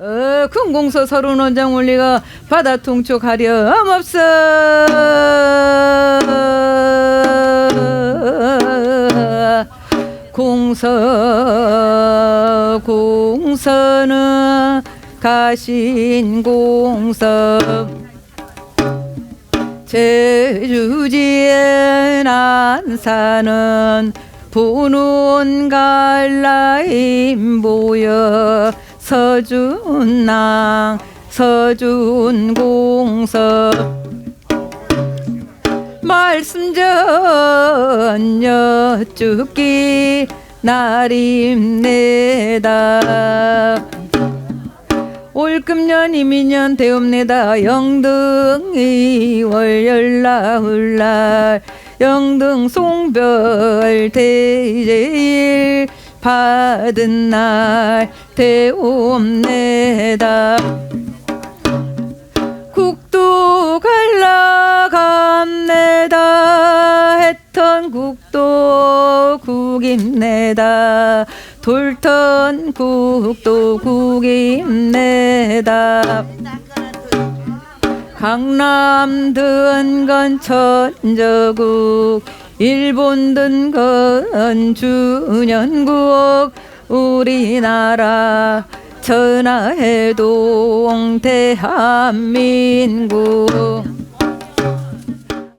어, 큰공서 서른 원장 올리가 바다 통촉 하렴 없어. 공서 공서는 가신 공서. 제주지에 난 사는 분운 갈라임 보여 서준낭 서준공서. 말씀 전 여쭙기 날임내다. 올금년 이민년 대읍내다. 영등이 월열나흘날 영등 송별 대제일 받은 날 대읍내다. 국도 갈라갑내다. 했던 국도 국임내다. 돌턴 국도 국임내다. 강남 든건 천저국 일본 든건 준연국 우리나라 전하해동 대한민국